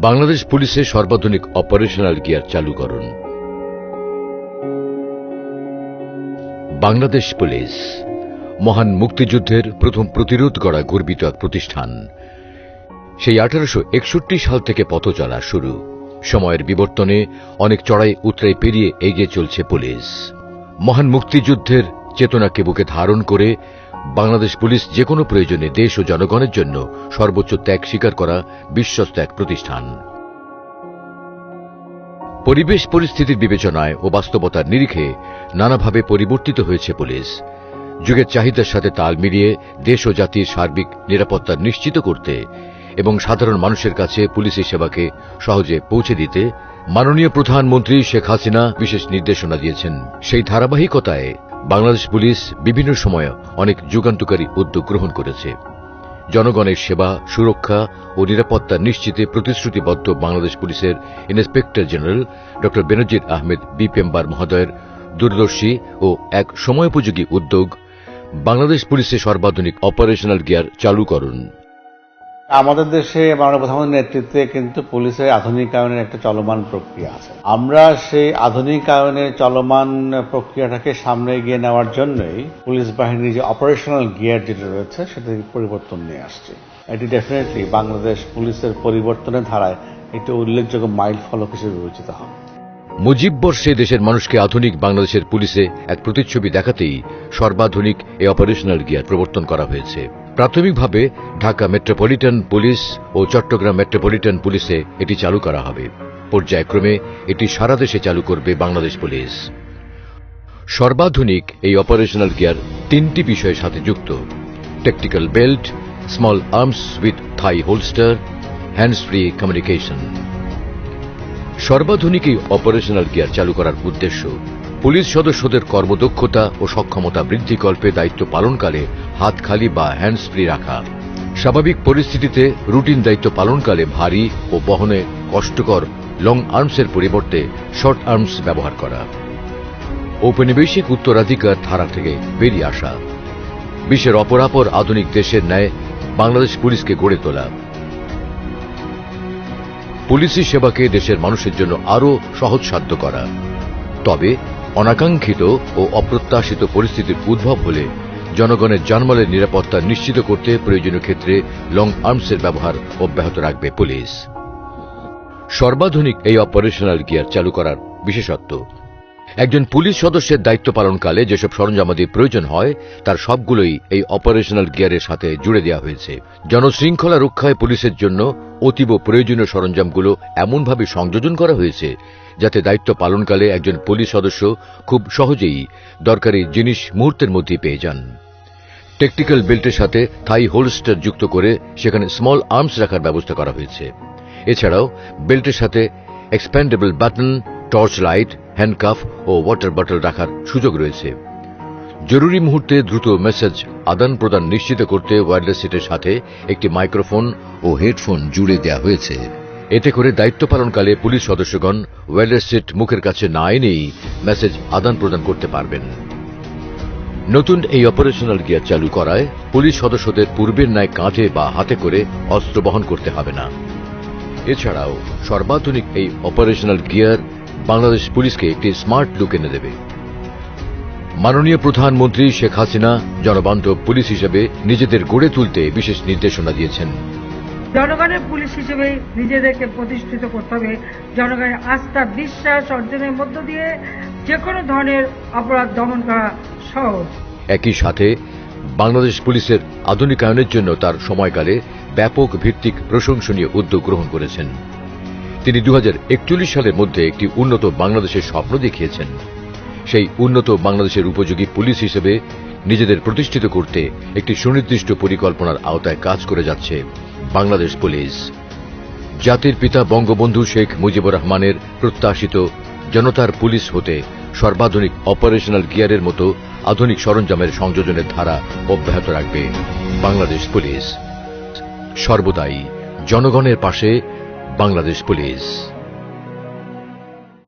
বাংলাদেশ পুলিশের সর্বাধুনিক operational gear চালু করুন। বাংলাদেশ পুলিশ, মহান মুক্তিযুদ্ধের প্রথম প্রতিরোধ করা গর্বিত এক প্রতিষ্ঠান। সেই আঠারোশো একষট্টি সাল থেকে পথ চলা শুরু। সময়ের বিবর্তনে অনেক চড়াই উতরাই পেরিয়ে এগিয়ে চলছে পুলিশ। মহান মুক্তিযুদ্ধের চেতনাকে বুকে ধারণ করে বাংলাদেশ পুলিশ যে কোনো প্রয়োজনে দেশ ও জনগণের জন্য সর্বোচ্চ ত্যাগ স্বীকার করা বিশ্বস্ত এক প্রতিষ্ঠান। পরিবেশ পরিস্থিতির বিবেচনায় ও বাস্তবতার নিরিখে নানাভাবে পরিবর্তিত হয়েছে পুলিশ। যুগের চাহিদার সাথে তাল মিলিয়ে দেশ ও জাতির সার্বিক নিরাপত্তা নিশ্চিত করতে এবং সাধারণ মানুষের কাছে পুলিশি সেবাকে সহজে পৌঁছে দিতে মাননীয় প্রধানমন্ত্রী শেখ হাসিনা বিশেষ নির্দেশনা দিয়েছেন। সেই ধারাবাহিকতায় বাংলাদেশ পুলিশ বিভিন্ন সময়ে অনেক যুগান্তকারী উদ্যোগ গ্রহণ করেছে। জনগণের সেবা, সুরক্ষা ও নিরাপত্তা নিশ্চিতে প্রতিশ্রুতিবদ্ধ বাংলাদেশ পুলিশের ইন্সপেক্টর জেনারেল ড. বেনজির আহমেদ বিপেম্বার মহোদয়ের দূরদর্শী ও এক সময়োপযোগী উদ্যোগ বাংলাদেশ পুলিশের সর্বাধুনিক অপারেশনাল গিয়ার চালু করুন। আমাদের দেশে মাননীয় প্রধানমন্ত্রীর নেতৃত্বে কিন্তু পুলিশের আধুনিকায়নের একটা চলমান প্রক্রিয়া আছে। আমরা সেই আধুনিকায়নের চলমান প্রক্রিয়াটাকে সামনে এগিয়ে নেওয়ার জন্যই পুলিশ বাহিনীর যে অপারেশনাল গিয়ার যেটা রয়েছে, সেটা পরিবর্তন নিয়ে আসছে। এটি ডেফিনেটলি বাংলাদেশ পুলিশের পরিবর্তনের ধারায় একটি উল্লেখযোগ্য মাইল ফলক হিসেবে বিবেচিত হবে। মুজিব বর্ষে দেশের মানুষকে আধুনিক বাংলাদেশের পুলিশে এক প্রতিচ্ছবি দেখাতেই সর্বাধুনিক এই অপারেশনাল গিয়ার প্রবর্তন করা হয়েছে। প্রাথমিকভাবে ঢাকা মেট্রোপলিটন পুলিশ ও চট্টগ্রাম মেট্রোপলিটন পুলিশে এটি চালু করা হবে। পর্যায়ক্রমে এটি সারা দেশে চালু করবে বাংলাদেশ পুলিশ। সর্বাধুনিক এই অপারেশনাল গিয়ার তিনটি বিষয়ের সাথে যুক্ত। Tactical belt, small arms with thigh holster hands free communication. সর্বাধুনিক এই অপারেশনাল গিয়ার চালু করার উদ্দেশ্য পুলিশ সদস্যদের কর্মদক্ষতা ও সক্ষমতা বৃদ্ধিকল্পে দায়িত্ব পালনকালে হাত খালি বা হ্যান্ডস ফ্রি রাখা। স্বাভাবিক পরিস্থিতিতে রুটিন দায়িত্ব পালনকালে ভারী ও বহনে কষ্টকর লং আর্মসের পরিবর্তে শর্ট আর্মস ব্যবহার করা। ঔপনিবেশিক উত্তরাধিকার ধারা থেকে বেরিয়ে আসা। বিশ্বের অপরাপর আধুনিক দেশের ন্যায় বাংলাদেশ পুলিশকে গড়ে তোলা। পুলিশি সেবাকে দেশের মানুষের জন্য আরও সহজসাধ্য করা। তবে অনাকাঙ্ক্ষিত ও অপ্রত্যাশিত পরিস্থিতির উদ্ভব হলে জনগণের জানমালের নিরাপত্তা নিশ্চিত করতে প্রয়োজনীয় ক্ষেত্রে লং আর্মসের ব্যবহার অব্যাহত রাখবে পুলিশ। সর্বাধুনিক এই অপারেশনাল গিয়ার চালু করার বিশেষত্ব একজন পুলিশ সদস্যের দায়িত্ব পালনকালে যেসব সরঞ্জামাদির প্রয়োজন হয়, তার সবগুলোই এই অপারেশনাল গিয়ারের সাথে জুড়ে দেওয়া হয়েছে। জনশৃঙ্খলা রক্ষায় পুলিশের জন্য অতীব প্রয়োজনীয় সরঞ্জামগুলো এমনভাবে সংযোজন করা হয়েছে, যাতে দায়িত্ব পালনকালে একজন পুলিশ সদস্য খুব সহজেই দরকারি জিনিস মুহূর্তের মধ্যে পেয়ে যান। টেকটিক্যাল বেল্টের সাথে থাই হোলস্টার যুক্ত করে সেখানে স্মল আর্মস রাখার ব্যবস্থা করা হয়েছে। এছাড়াও বেল্টের সাথে expandable baton, torch light handcuff ও ওয়াটার বটল রাখার সুযোগ রয়েছে। জরুরি মুহূর্তে দ্রুত মেসেজ আদান প্রদান নিশ্চিত করতে ওয়্যারলেস সেটের সাথে একটি মাইক্রোফোন ও হেডফোন জুড়ে দেওয়া হয়েছে। এতে করে দায়িত্ব পালনকালে পুলিশ সদস্যগণ ওয়্যারলেস সেট মুখের কাছে না এনেই মেসেজ আদান প্রদান করতে পারবেন। নতুন এই অপারেশনাল গিয়ার চালু করায় পুলিশ সদস্যদের পূর্বের ন্যায় কাঁধে বা হাতে করে অস্ত্র বহন করতে হবে না। এছাড়াও সর্বাধুনিক এই অপারেশনাল গিয়ার বাংলাদেশ পুলিশকে একটি স্মার্ট লুক এনে দেবে। মাননীয় প্রধানমন্ত্রী শেখ হাসিনা জনবান্ধব পুলিশ হিসেবে নিজেদের গড়ে তুলতে বিশেষ নির্দেশনা দিয়েছেন। জনগণের পুলিশ হিসেবে নিজেদেরকে প্রতিষ্ঠিত করতে হবে। জনগণের আস্থা বিশ্বাস অর্জনের মধ্য দিয়ে যে কোনো ধরনের অপরাধ দমন করা সহজ। একই সাথে বাংলাদেশ পুলিশের আধুনিকায়নের জন্য তার সময়কালে ব্যাপক ভিত্তিক প্রশংসনীয় উদ্যোগ গ্রহণ করেছেন। তিনি দু হাজার একচল্লিশ সালের মধ্যে একটি উন্নত বাংলাদেশের স্বপ্ন দেখিয়েছেন। সেই উন্নত বাংলাদেশের উপযোগী পুলিশ হিসেবে নিজেদের প্রতিষ্ঠিত করতে একটি সুনির্দিষ্ট পরিকল্পনার আওতায় কাজ করে যাচ্ছে বাংলাদেশ পুলিশ। জাতির পিতা বঙ্গবন্ধু শেখ মুজিবুর রহমানের প্রত্যাশিত জনতার পুলিশ হতে সর্বাধুনিক অপারেশনাল গিয়ারের মতো আধুনিক সরঞ্জামের সংযোজনের ধারা অব্যাহত রাখবে বাংলাদেশ পুলিশ। সর্বদাই জনগণের পাশে বাংলাদেশ পুলিশ